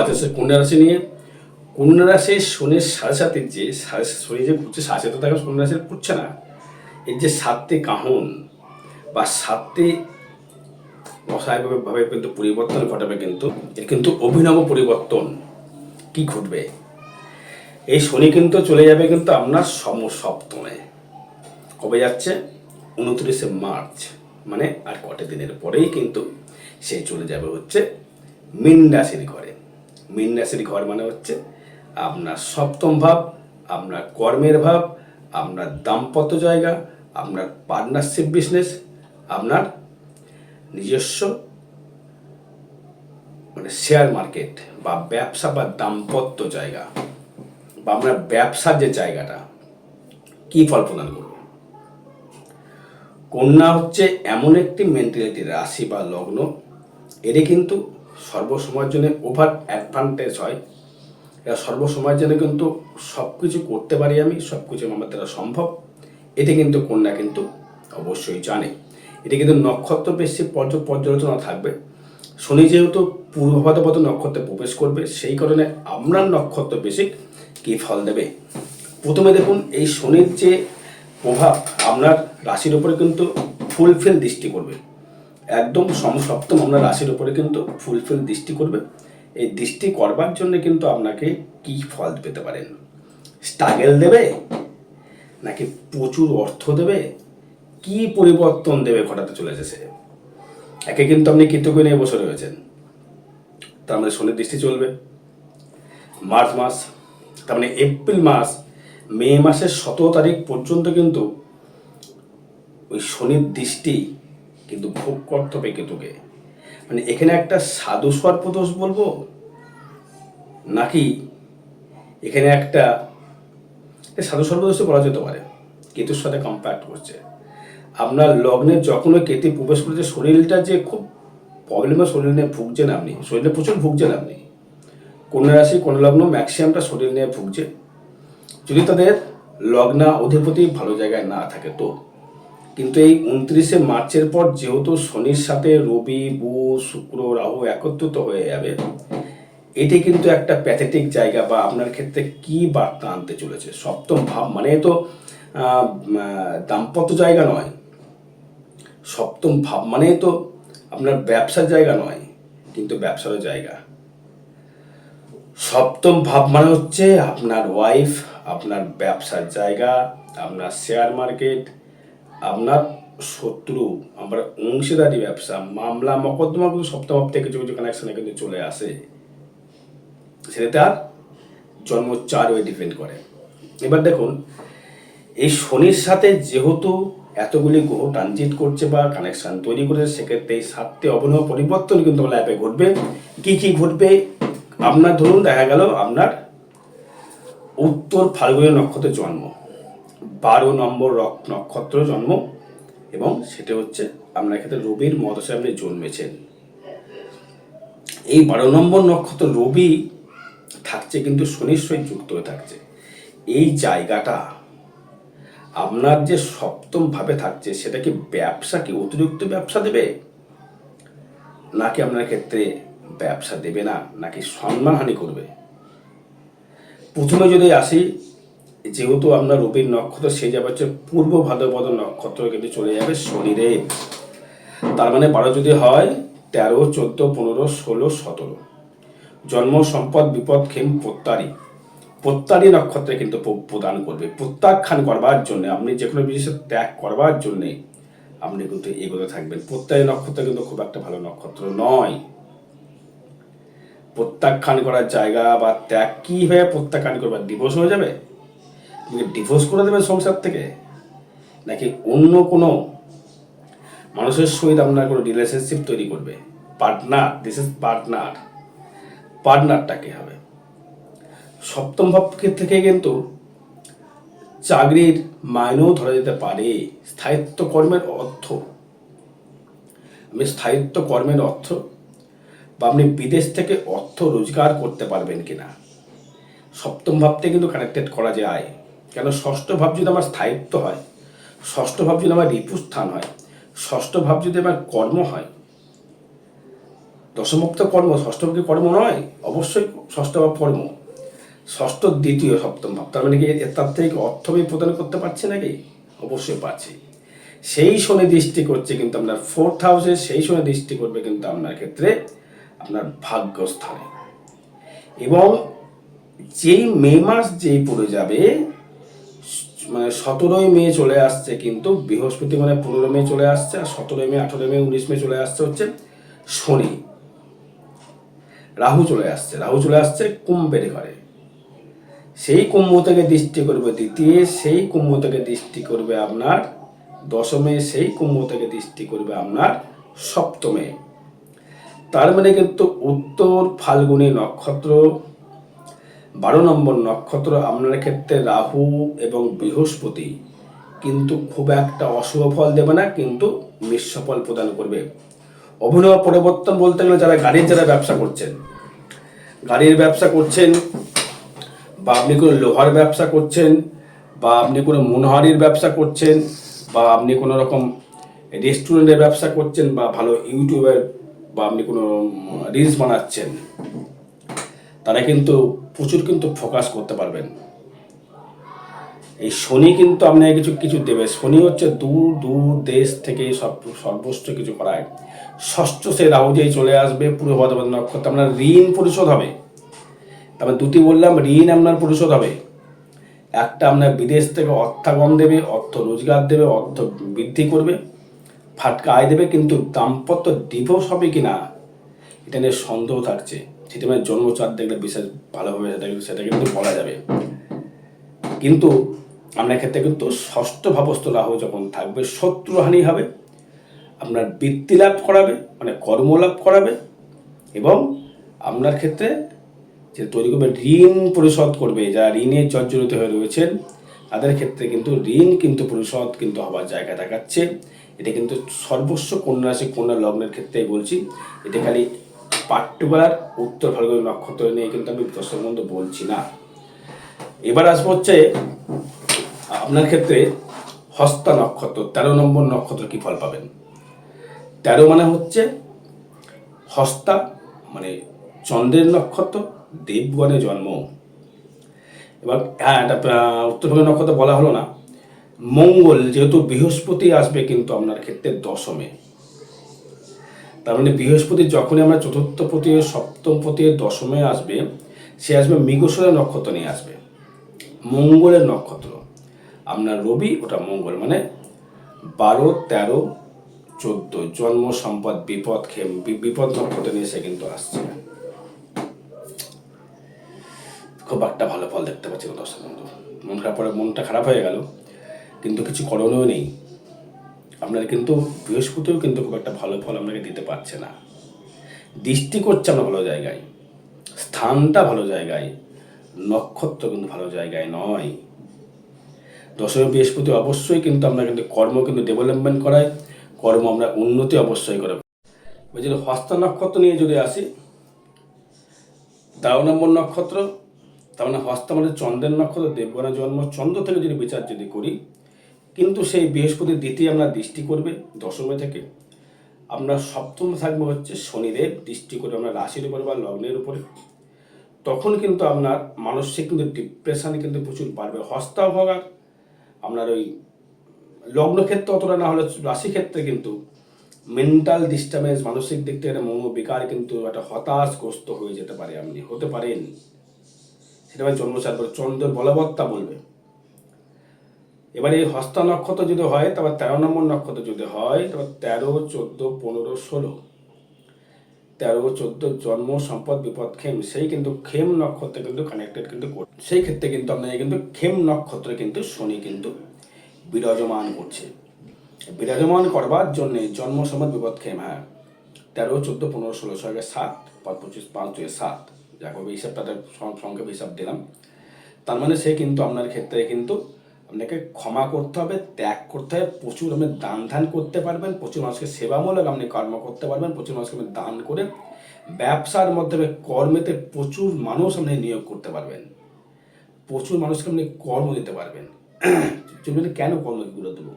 আছে কন্যা রাশি নিয়ে? কন্যা রাশির শনির সাড়ে সাথে যে শনি যে ঘুরছে, সাড়ে সাথে থাকে কন্যা রাশির ঘুরছে না। এর যে সাতটি কাহন বা সাতটি অস্বাভাবিকভাবে কিন্তু পরিবর্তন ঘটাবে কিন্তু, এর কিন্তু অভিনব পরিবর্তন কি ঘটবে? এই শনি কিন্তু চলে যাবে কিন্তু আপনার সম সপ্তমে কবে যাচ্ছে? উনত্রিশে মার্চ মানে আর কটা দিনের পরেই কিন্তু সে চলে যাবে হচ্ছে মীন রাশির ঘরে। মীন রাশির ঘর মানে হচ্ছে আপনার সপ্তম ভাব, আপনার কর্মের ভাব, আপনার দাম্পত্য জায়গা, আপনার পার্টনারশিপ বিজনেস আপনার নিজস্ব মানে শেয়ার মার্কেট বা ব্যবসা বা দাম্পত্য জায়গা বা আপনার ব্যবসার যে জায়গাটা, কি ফল প্রদান করবে? কন্যা হচ্ছে এমন একটি মেন্টালিটি রাশি বা লগ্ন, এটি কিন্তু সর্বসময়ের জন্য ওভার অ্যাডভান্টেজ হয়। এরা সর্বসময়ের জন্য কিন্তু সব কিছু করতে পারি আমি সব কিছু আমার দ্বারা সম্ভব। এটি কিন্তু কন্যা কিন্তু অবশ্যই জানে। এটি কিন্তু নক্ষত্র বেশি পর্য পর্যালোচনা থাকবে। শনি যেহেতু পূর্ব ভাদ্রপদ নক্ষত্রে প্রবেশ করবে, সেই কারণে আপনার নক্ষত্র বেশি কী ফল দেবে? প্রথমে দেখুন, এই শনির যে প্রভাব, আপনার রাশির উপরে কিন্তু ফুলফিল দৃষ্টি করবে। একদম সমসপ্তম আপনার রাশির উপরে কিন্তু ফুলফিল দৃষ্টি করবে। এই দৃষ্টি করবার জন্য কিন্তু আপনাকে কি ফল পেতে পারেন? স্ট্রাগেল দেবে? নাকি প্রচুর অর্থ দেবে? কি পরিবর্তন দেবে ঘটাতে চলেছে সে? একে কিন্তু আপনি কৃতজ্ঞ নিয়ে বসে রয়েছেন। তার মানে শনির দৃষ্টি চলবে। মার্চ মাস তার মানে এপ্রিল মাস মে মাসের সতেরো তারিখ পর্যন্ত কিন্তু ওই শনির দৃষ্টি কিন্তু ভোগ করতে হবে কেতুকে মানে এখানে একটা সাধু সর্পদোষ বলব? নাকি এখানে একটা সাধু সর্বদোষ বলা যেতে পারে, কেতুর সাথে কম্প্যাক্ট করছে। আপনার লগ্নে যখনই কেতু প্রবেশ করেছে, শরীরটা যে খুব প্রবলেমে শরীর নিয়ে ভুগছেন আপনি। শরীরে প্রচুর ভুগছেন আপনি। কন্যা রাশি, কন্যা লগ্ন ম্যাক্সিমামটা শরীর নিয়ে ভুগছে। যদি তাদের লগ্না অধিপতি ভালো জায়গায় না থাকে তো? কিন্তু এই উনত্রিশে মার্চের পর যেহেতু শনির সাথে রবি বুধ শুক্র, রাহু একত্রিত হয়ে যাবে, এটি কিন্তু একটা প্যাথেটিক জায়গা বা আপনার ক্ষেত্রে কি বার্তা আনতে চলেছে? সপ্তম ভাব মানে তো দাম্পত্য জায়গা নয়। সপ্তম ভাব মানে তো আপনার ব্যবসার জায়গা নয়, কিন্তু ব্যবসারও জায়গা। সপ্তম ভাব মানে হচ্ছে আপনার ওয়াইফ আপনার ব্যবসার জায়গা, আপনার শেয়ার মার্কেট আপনার শত্রু, আমরা অংশীদারি ব্যবসা, মামলা, মকদ্দমা কিন্তু সপ্তম ভাব থেকে কিছু কিছু কানেকশনে কিন্তু চলে আসে। সেটা তার জন্ম চার ওয়ে ডিপেন্ড করে। এবার দেখুন, এই শনির সাথে যেহেতু এতগুলি গ্রহ ট্রানজিট করছে বা কানেকশন তৈরি করেছে, সেক্ষেত্রে এই সাতটি অভিনব পরিবর্তন কিন্তু লাইফে ঘটবে। কি কি ঘটবে? আপনার ধরুন, দেখা গেল আপনার উত্তর ফাল্গুনী নক্ষত্রে জন্ম। বারো নম্বর নক্ষত্র জন্ম, এবং সেটা হচ্ছে আপনার ক্ষেত্রে রবির মদশে আপনি জন্মেছেন এই বারো নম্বর নক্ষত্র রবি থাকছে কিন্তু শনির সহিত যুক্ত হয়ে থাকছে। এই জায়গাটা আপনার যে সপ্তম ভাবে থাকছে, সেটা কি ব্যবসা কি অতিরিক্ত ব্যবসা দেবে? নাকি আপনার ক্ষেত্রে ব্যবসা দেবে না, নাকি সম্মানহানি করবে? প্রথমে যদি আসি যেহেতু আপনার রবির নক্ষত্র, সে যাবে হচ্ছে পূর্ব ভাদ্রপদ নক্ষত্র কিন্তু চলে যাবে শনিরে। তার মানে বারো যদি হয়, তেরো, চোদ্দ, পনেরো, ষোলো, সতেরো। জন্ম, সম্পদ, বিপদ খেম প্রত্যারী প্রত্যারী নক্ষত্রে কিন্তু প্রদান করবে। প্রত্যাখ্যান করবার জন্য, আপনি যে কোনো জিনিস ত্যাগ করবার জন্যে আপনি কিন্তু এগোতে থাকবেন। প্রত্যায়ী নক্ষত্র কিন্তু খুব একটা ভালো নক্ষত্র নয়। প্রত্যাখ্যান করার জায়গা বা ত্যাগ কীভাবে প্রত্যাখ্যান করবার দিবস হয়ে যাবে? ডিভোর্স করে দেবে সংসার থেকে? নাকি অন্য কোনো মানুষের সহিত আপনার কোনো রিলেশনশিপ তৈরি করবে? পার্টনার দিস ইজ পার্টনার পার্টনারটা কে হবে? সপ্তম ভাব থেকে কিন্তু চাকরির মাইনেও ধরা যেতে পারে। স্থায়িত্ব কর্মের অর্থ। আমি স্থায়িত্ব কর্মের অর্থ বা আপনি বিদেশ থেকে অর্থ রোজগার করতে পারবেন কিনা? সপ্তম ভাবতে কিন্তু কানেক্টেড করা যায়। কেন ষষ্ঠ ভাব যদি আমার স্থায়িত্ব হয়, ষষ্ঠ ভাব যদি আমার রিপুস্থান হয়, ষষ্ঠ ভাব যদি আমার কর্ম হয় দশমুখ তো কর্ম ষষ্ঠভাব কি কর্ম নয়? অবশ্যই ষষ্ঠ ভাব কর্ম। ষষ্ঠ দ্বিতীয় সপ্তম ভাব, তার মানে কি তার থেকে অর্থ আমি প্রদান করতে পারছি নাকি? অবশ্যই পারছি। সেই শনি দৃষ্টি করছে কিন্তু আপনার ফোর্থ হাউসে সেই শনি দৃষ্টি করবে কিন্তু আপনার ক্ষেত্রে আপনার ভাগ্যস্থানে। এবং যেই মে মাস যেই পড়ে যাবে মানে সতেরোই মে চলে আসছে কিন্তু বৃহস্পতি মানে পনেরো মে চলে আসছে আর সতেরোই মে, আঠেরোই মে, উনিশ মে চলে আসছে হচ্ছে শনি। রাহু চলে আসছে, রাহু চলে আসছে কুম্ভের ঘরে। সেই কুম্ভ থেকে দৃষ্টি করবে দ্বিতীয়, সেই কুম্ভ থেকে দৃষ্টি করবে আপনার দশমে, সেই কুম্ভ থেকে দৃষ্টি করবে আপনার সপ্তমে। তার মানে কিন্তু উত্তর ফাল্গুনী নক্ষত্র বারো নম্বর নক্ষত্র আপনার ক্ষেত্রে রাহু এবং বৃহস্পতি কিন্তু খুব একটা অশুভ ফল দেবে না, কিন্তু মিশ্র ফল প্রদান করবে। অভিনব পরিবর্তন বলতে গেলে যারা গাড়ির যারা ব্যবসা করছেন, গাড়ির ব্যবসা করছেন বা আপনি কোনো লোহার ব্যবসা করছেন বা আপনি কোনো মনোহারির ব্যবসা করছেন বা আপনি কোনো রকম রেস্টুরেন্টের ব্যবসা করছেন বা ভালো ইউটিউবের বা আপনি কোনো রিলস বানাচ্ছেন, তারা কিন্তু প্রচুর কিন্তু ফোকাস করতে পারবেন। এই শনি কিন্তু আপনাকে কিছু কিছু দেবে। শনি হচ্ছে দূর দূর দেশ থেকে সব, সর্বস্ব কিছু করায়। ষষ্ঠ সে রাহু যেই চলে আসবে পূর্ব ভদ্রপদ নক্ষত্র, আপনার ঋণ পরিশোধ হবে। তারপর দুটি বললাম, ঋণ আপনার পরিশোধ হবে। একটা আপনার বিদেশ থেকে অর্থাগম দেবে, অর্থ রোজগার দেবে, অর্থ বৃদ্ধি করবে। ফাটকা আয় দেবে, কিন্তু দাম্পত্য ডিভোর্স হবে কি না এটা নিয়ে সন্দেহ থাকছে। সেটা জন্মচার দেখলে বিশেষ ভালোভাবে সেটা কিন্তু বলা যাবে। কিন্তু আপনার ক্ষেত্রে কিন্তু ষষ্ঠ ভাবস্থ রাহু যখন থাকবে, শত্রুহানি হবে, আপনার বৃত্তি লাভ করাবে মানে কর্ম লাভ করাবে, এবং আপনার ক্ষেত্রে যে তৈরি করবে ঋণ পরিশোধ করবে, যারা ঋণের জর্জরিত হয়ে রয়েছেন, তাদের ক্ষেত্রে কিন্তু ঋণ কিন্তু পরিশোধ কিন্তু হওয়ার জায়গা দেখাচ্ছে। এটা কিন্তু সর্বস্ব কন্যা রাশি কন্যা লগ্নের ক্ষেত্রেই বলছি। এটা খালি পার্টিকুলার উত্তর ফাল্গুনি নক্ষত্র নিয়ে কিন্তু আমি দর্শক বন্ধু বলছি না। এবার আসব হচ্ছে, আপনার ক্ষেত্রে হস্তা নক্ষত্র, তেরো নম্বর নক্ষত্র কি ফল পাবেন? তেরো মানে হচ্ছে হস্তা মানে চন্দ্রের নক্ষত্র দেবগণে জন্ম। এবার হ্যাঁ এটা উত্তরভাগে নক্ষত্র বলা হলো না। মঙ্গল, যেহেতু বৃহস্পতি আসবে কিন্তু আপনার ক্ষেত্রে দশমে। তার মানে বৃহস্পতি যখনই আমরা চতুর্থ পতি, সপ্তম পতি, দশমে আসবে, সে আসবে মৃগসুরা নক্ষত্র নিয়ে আসবে। মঙ্গলের নক্ষত্র। আপনার রবি, ওটা মঙ্গল মানে বারো, তেরো, চোদ্দ, জন্ম, সম্পদ, বিপদ খেম বিপদ নক্ষত্র নিয়ে সে কিন্তু আসছে। খুব একটা ভালো ফল দেখতে পাচ্ছি দর্শক বন্ধু। মন খারাপ মনটা খারাপ হয়ে গেল, কিন্তু কিছু করণীয় নেই। আপনার কিন্তু বৃহস্পতিও কিন্তু খুব একটা ভালো ফল আপনাকে দিতে পারছে না। দৃষ্টি করছে আমরা ভালো জায়গায়। স্থানটা ভালো জায়গায়। নক্ষত্র কিন্তু ভালো জায়গায় নয়। দশমী, বৃহস্পতি অবশ্যই কিন্তু আমরা কিন্তু কর্ম কিন্তু ডেভেলপমেন্ট করায়। কর্ম আমরা উন্নতি অবশ্যই করে ওই যে হস্ত নক্ষত্র নিয়ে যদি আসি তেরো নম্বর নক্ষত্র, তার মানে হস্ত মানে চন্দ্রের নক্ষত্র দেবগণা জন্ম, চন্দ্র থেকে যদি বিচার যদি করি কিন্তু সেই বৃহস্পতির দ্বিতীয় আমরা দৃষ্টি করবে দশমে থেকে। আমরা সপ্তম থাকবে হচ্ছে শনিদেব, দৃষ্টি করবে আমরা রাশির উপরে বা লগ্নের উপরে। তখন কিন্তু আপনার মানসিক কিন্তু ডিপ্রেশান কিন্তু প্রচুর বাড়বে। হস্তাভগার আপনার ওই লগ্ন ক্ষেত্রে অতটা না হলে রাশি ক্ষেত্রে কিন্তু মেন্টাল ডিস্টার্বেন্স মানসিক দিক থেকে একটা মনোবিকার কিন্তু একটা হতাশগ্রস্ত হয়ে যেতে পারে, আপনি হতে পারেন। সেটা জন্মচার করে চন্দ্রের বলবত্তা বলবে। এবারে এই হস্তা নক্ষত্র যদি হয়, তারপর তেরো নম্বর নক্ষত্র যদি হয়, তারপর তেরো, চোদ্দ, পনেরো, ষোলো। তেরো, চোদ্দ, জন্ম, সম্পদ, বিপদ খেম সেই কিন্তু খেম নক্ষত্রে কিন্তু কানেক্টেড কিন্তু সেই ক্ষেত্রে কিন্তু আপনাকে কিন্তু খেম নক্ষত্রে কিন্তু শনি কিন্তু বিরাজমান করছে। বিরাজমান করবার জন্যে জন্ম, সম্পদ, বিপদ খেম হ্যাঁ। তেরো, চোদ্দ, পনেরো, ষোলো, ছয় সাত, পাঁচ, পঁচিশ, পাঁচ, দুই, সাত যা করবে হিসাবটা সংক্ষেপে হিসাব দিলাম। তার মানে সে কিন্তু আপনার ক্ষেত্রে কিন্তু আপনাকে ক্ষমা করতে হবে, ত্যাগ করতে হবে, প্রচুর আপনি দান ধ্যান করতে পারবেন, প্রচুর মানুষকে সেবামূলক আপনি কর্ম করতে পারবেন, প্রচুর মানুষকে আপনি দান করে ব্যবসার মাধ্যমে কর্মেতে প্রচুর মানুষ আপনি নিয়োগ করতে পারবেন। প্রচুর মানুষকে আপনি কর্ম দিতে পারবেন। কেন কর্মগুলো দেবো?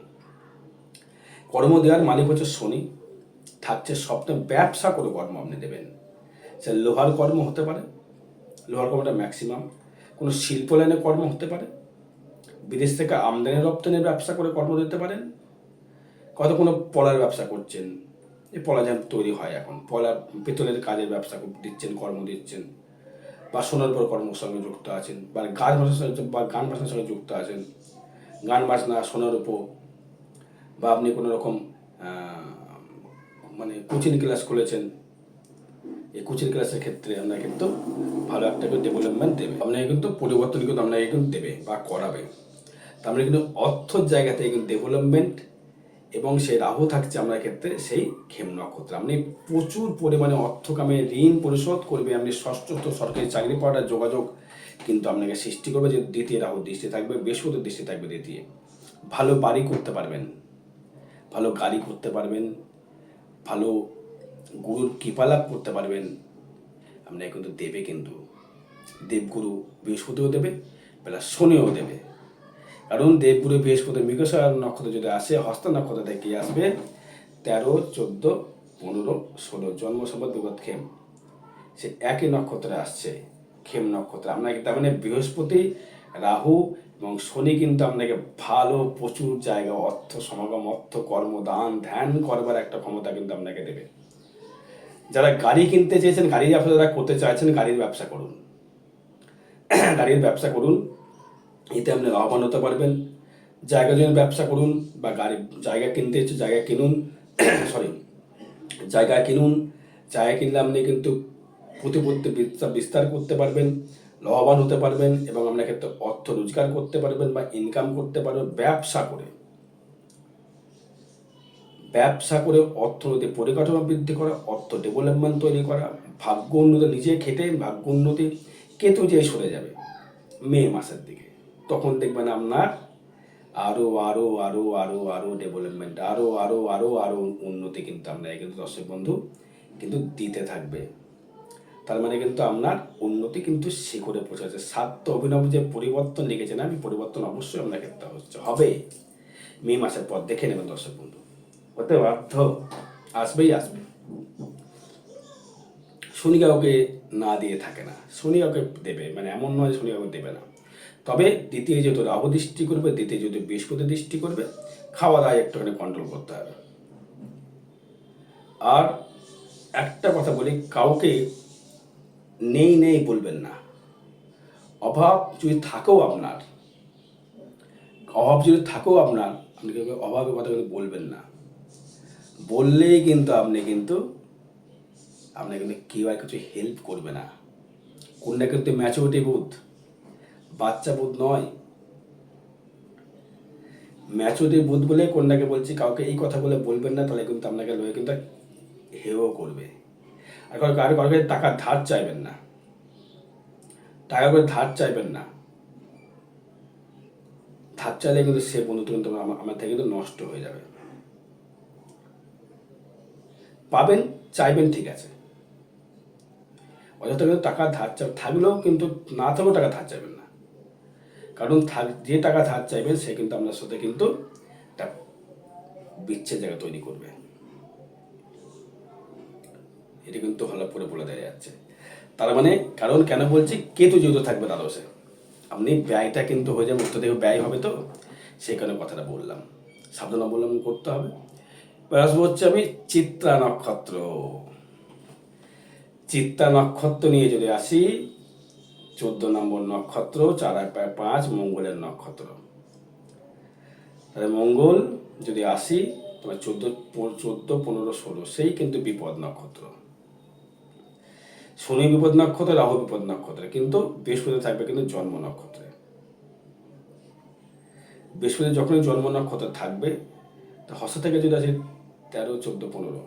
কর্ম দেওয়ার মালিক হচ্ছে শনি, থাকছে সপ্তাহে ব্যবসা করে কর্ম আপনি দেবেন। সে লোহার কর্ম হতে পারে, লোহার কর্মটা ম্যাক্সিমাম কোনো শিল্প লাইনে কর্ম হতে পারে বিদেশ থেকে আমদানি রপ্তানির ব্যবসা করে কর্ম দিতে পারেন? কত কোনো পলার ব্যবসা করছেন? এই পলা যেমন তৈরি হয় এখন। পলা পেতলের কাজের ব্যবসা দিচ্ছেন, কর্ম দিচ্ছেন। বা সোনার পর কর্মের সঙ্গে যুক্ত আছেন, বা গান ভাষার সঙ্গে বা গান ভাষার সঙ্গে যুক্ত আছেন। গান বাজনা, সোনার উপর। বা আপনি কোনো রকম মানে কোচিং ক্লাস খুলেছেন। এই কোচিং ক্লাসের ক্ষেত্রে আপনাকে কিন্তু ভালো একটা ডেভেলপমেন্ট দেবে। আপনাকে কিন্তু পরিবর্তন কিন্তু আপনাকে কিন্তু দেবে বা করাবে। তার মানে কিন্তু অর্থর জায়গা থেকে কিন্তু ডেভেলপমেন্ট এবং সেই রাহু থাকছে আপনার ক্ষেত্রে সেই খেম নক্ষত্র। আপনি প্রচুর পরিমাণে অর্থ কামে ঋণ পরিশোধ করবে, আপনি ষষ্ঠ সরকারি চাকরি পাওয়ার যোগাযোগ কিন্তু আপনাকে সৃষ্টি করবে যে দ্বিতীয় রাহু দৃষ্টি থাকবে, বৃহস্পতির দৃষ্টি থাকবে দ্বিতীয়। ভালো বাড়ি করতে পারবেন, ভালো গাড়ি করতে পারবেন, ভালো গুরুর কৃপা লাভ করতে পারবেন, আপনাকে কিন্তু দেবে কিন্তু। দেবগুরু বৃহস্পতিও দেবে, বেলা শনিও দেবে। কারণ দেবগুরু বৃহস্পতি মৃগশা নক্ষত্র যদি আসে, হস্ত নক্ষত্র থেকে আসবে? তেরো, চোদ্দ, পনেরো, ষোলো জন্ম সম্পদ বিপদ খেম সে একই নক্ষত্রে আসছে খেম নক্ষত্র। আপনাকে তার মানে বৃহস্পতি, রাহু এবং শনি কিন্তু আপনাকে ভালো প্রচুর জায়গা, অর্থ সমাগম, অর্থ কর্ম, দান, ধ্যান করবার একটা ক্ষমতা কিন্তু আপনাকে দেবে। যারা গাড়ি কিনতে চেয়েছেন, গাড়ির ব্যবসা যারা করতে চাইছেন, গাড়ির ব্যবসা করুন। গাড়ির ব্যবসা করুন। এতে আপনি লাভবান হতে পারবেন। জায়গা জন্য ব্যবসা করুন বা গাড়ি, জায়গা কিনতে ইচ্ছে, জায়গা কিনুন। সরি জায়গা কিনুন। জায়গা কিনলে আপনি কিন্তু প্রতিপত্তি বিস্তার বিস্তার করতে পারবেন, লাভবান হতে পারবেন এবং আপনার ক্ষেত্রে অর্থ রোজগার করতে পারবেন বা ইনকাম করতে পারবেন ব্যবসা করে। ব্যবসা করে অর্থনৈতিক পরিকাঠামো বৃদ্ধি করা, অর্থ ডেভেলপমেন্ট তৈরি করা, ভাগ্য উন্নতি নিজে খেটে ভাগ্য উন্নতি কেতু যে সরে যাবে মে মাসের দিকে। তখন দেখবেন আপনার আরও আরও আরও আরও আরও ডেভেলপমেন্ট আরও আরও আরও আরও উন্নতি কিন্তু আপনার কিন্তু দর্শক বন্ধু কিন্তু দিতে থাকবে। তার মানে কিন্তু আপনার উন্নতি কিন্তু শিখরে পৌঁছাচ্ছে। সাত অভিনব যে পরিবর্তন লিখেছেন আমি, পরিবর্তন অবশ্যই আপনার ক্ষেত্রে হচ্ছে, হবে। মে মাসের পর দেখে নেবেন দর্শক বন্ধু। হতে বাধ্য। আসবেই আসবে। শনি কাউকে না দিয়ে থাকে না। শনি কাউকে দেবে মানে এমন নয় শনি কাউকে দেবে না। তবে দ্বিতীয় যেহেতু রাহু দৃষ্টি করবে, দ্বিতীয় যেহেতু বৃহস্পতি দৃষ্টি করবে, খাওয়া দাওয়া একটুখানি কন্ট্রোল করতে হবে। আর একটা কথা বলি, কাউকে নেই নেই বলবেন না। অভাব যদি থাকেও আপনার, অভাব যদি থাকেও আপনার, আপনি কাউকে অভাবের কথা কিন্তু বলবেন না। বললেই কিন্তু আপনি কিন্তু আপনার কিন্তু কেউ আর কিছু হেল্প করবে না। কোনটা কিন্তু ম্যাচুরিটি বুথ বাচ্চা বুথ নয়। ম্যাচুরিটি বুথ বলে কন্যাকে বলছি, কাউকে এই কথা বলে বলবেন না, তাহলে কিন্তু আপনাকে লয়ে কিন্তু হেও করবে। আর কারও কারও কারও টাকা ধার চাইবেন না। টাকা করে ধার চাইবেন না। ধার চাইলে কিন্তু সে বন্ধুত্ব কিন্তু আমার- থেকে কিন্তু নষ্ট হয়ে যাবে। পাবেন, চাইবেন, ঠিক আছে। অযথা কিন্তু টাকা ধার চা, থাকলেও কিন্তু না থাকলেও টাকা ধার চাইবেন কারণ থাক, যে টাকা ধার চাইবেন, সে কিন্তু আপনার সাথে কিন্তু একটা বিচ্ছেদ জায়গা তৈরি করবে। এটা কিন্তু ভালো করে বলে দেওয়া যাচ্ছে। তার মানে কারণ কেন বলছি, কেতু যেহেতু থাকবে দ্বাদশে, আপনি ব্যয়টা কিন্তু হয়ে যাবে, উত্তর ব্যয় হবে তো, সেই কারণে কথাটা বললাম। সাবধান অবলম্বন করতে হবে। এবার আসব হচ্ছে আমি চিত্রা নক্ষত্র। চিত্রা নক্ষত্র নিয়ে যদি আসি চোদ্দ নম্বর নক্ষত্র চার এক পাঁচ, মঙ্গলের নক্ষত্র। তাহলে মঙ্গল যদি আসি তোমার চোদ্দ চোদ্দ, পনেরো, ষোলো, সেই কিন্তু বিপদ নক্ষত্র। শনি বিপদ নক্ষত্র, রাহু বিপদ নক্ষত্রে, কিন্তু বৃহস্পতি থাকবে কিন্তু জন্ম নক্ষত্রে। বৃহস্পতি যখনই জন্ম নক্ষত্র থাকবে, তো হস্ত থেকে যদি আসি তেরো, চোদ্দ, পনেরো।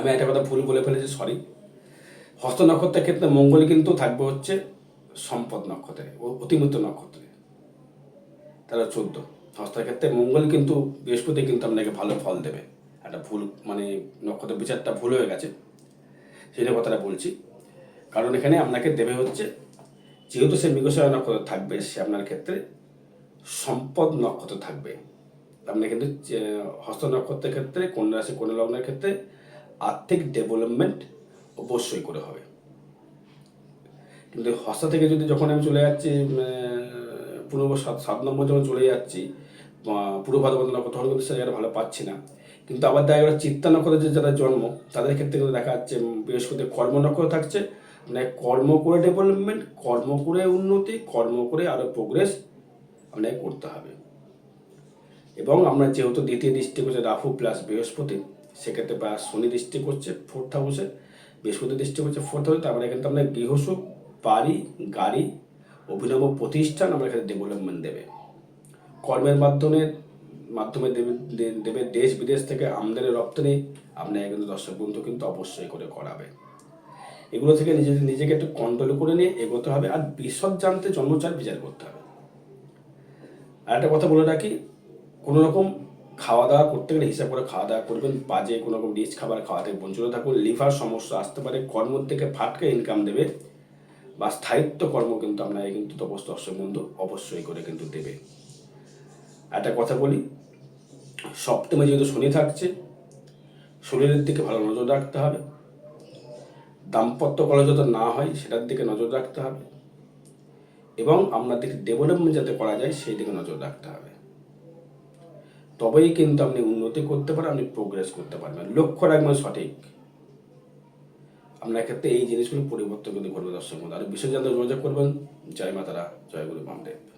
আমি একটা কথা ভুল বলে ফেলেছি সরি হস্ত নক্ষত্রের ক্ষেত্রে মঙ্গল কিন্তু থাকবে হচ্ছে সম্পদ নক্ষত্রে, ও অতিমৃত নক্ষত্রে। তাহলে চোদ্দ। হস্তের ক্ষেত্রে মঙ্গল কিন্তু বৃহস্পতি কিন্তু আপনাকে ভালো ফল দেবে। একটা ভুল মানে নক্ষত্র বিচারটা ভুল হয়ে গেছে। সেটা কথাটা বলছি। কারণ এখানে আপনাকে দেবে হচ্ছে, যেহেতু সে মৃগশয় নক্ষত্র থাকবে, সে আপনার ক্ষেত্রে সম্পদ নক্ষত্র থাকবে। আপনি কিন্তু হস্ত নক্ষত্রের ক্ষেত্রে, কন্যা রাশি, কন্যা লগ্নের ক্ষেত্রে আর্থিক ডেভেলপমেন্ট অবশ্যই করে হবে। কিন্তু হস্তা থেকে যদি যখন আমি চলে যাচ্ছি পূর্ব সাত সাত নম্বর যখন চলে যাচ্ছি পূর্ব ভাদ্রপদ নক্ষত্র তখন কিন্তু সে জায়গাটা ভালো পাচ্ছি না। কিন্তু আবার দেখা গেলো চিত্তা যে যারা জন্ম, তাদের ক্ষেত্রে কিন্তু দেখা যাচ্ছে বৃহস্পতি কর্ম নক্ষত্র থাকছে। মানে কর্ম করে ডেভেলপমেন্ট কর্ম করে উন্নতি, কর্ম করে আরও প্রোগ্রেস আপনাকে করতে হবে। এবং আমরা যেহেতু দ্বিতীয় দৃষ্টি করছে রাহু প্লাস বৃহস্পতি সেক্ষেত্রে বা শনি দৃষ্টি করছে ফোর্থ হাউসে, বৃহস্পতি দৃষ্টি করছে ফোর্থ হাউসে তারপরে কিন্তু আপনার গৃহসুখ বাড়ি, গাড়ি, অভিনব প্রতিষ্ঠান আমরা এখানে ডেভেলপমেন্ট দেবে। কর্মের মাধ্যমে মাধ্যমে দেবে দেবে দেশ বিদেশ থেকে আমদানি, রপ্তানি আপনাকে কিন্তু দর্শক বন্ধু কিন্তু অবশ্যই করে করাবে। এগুলো থেকে নিজে, নিজেকে একটু কন্ট্রোল করে নিয়ে এগোতে হবে আর বিশদ জানতে জন্মচার বিচার করতে হবে। আর একটা কথা বলে রাখি কোনো রকম খাওয়া দাওয়া করতে গেলে হিসাব করে খাওয়া দাওয়া করবেন, বাজে কোনো রকম রিচ খাবার খাওয়া থেকে বঞ্চিত থাকুন, লিভার সমস্যা আসতে পারে, কর্ম থেকে ফাটকে ইনকাম দেবে, বা স্থায়িত্ব কর্ম কিন্তু আপনাকে কিন্তু তপস্ত বন্ধু অবশ্যই করে কিন্তু দেবে। একটা কথা বলি, সপ্তমে যেহেতু শনি থাকছে, শরীরের দিকে ভালো নজর রাখতে হবে। দাম্পত্য কলা যাতে না হয়, সেটার দিকে নজর রাখতে হবে। এবং আপনার দিকে ডেভেলপমেন্ট যাতে করা যায়, সেই দিকে নজর রাখতে হবে। তবেই কিন্তু আপনি উন্নতি করতে পারেন, আপনি প্রোগ্রেস করতে পারবেন। লক্ষ্য রাখবেন সঠিক। আপনার ক্ষেত্রে এই জিনিসগুলো পরিবর্তন কিন্তু ঘটবে দর্শক বন্ধু। আর বিশেষ জানতে যোগাযোগ করবেন। জয় মাতারা, জয় গুরু বামদেব।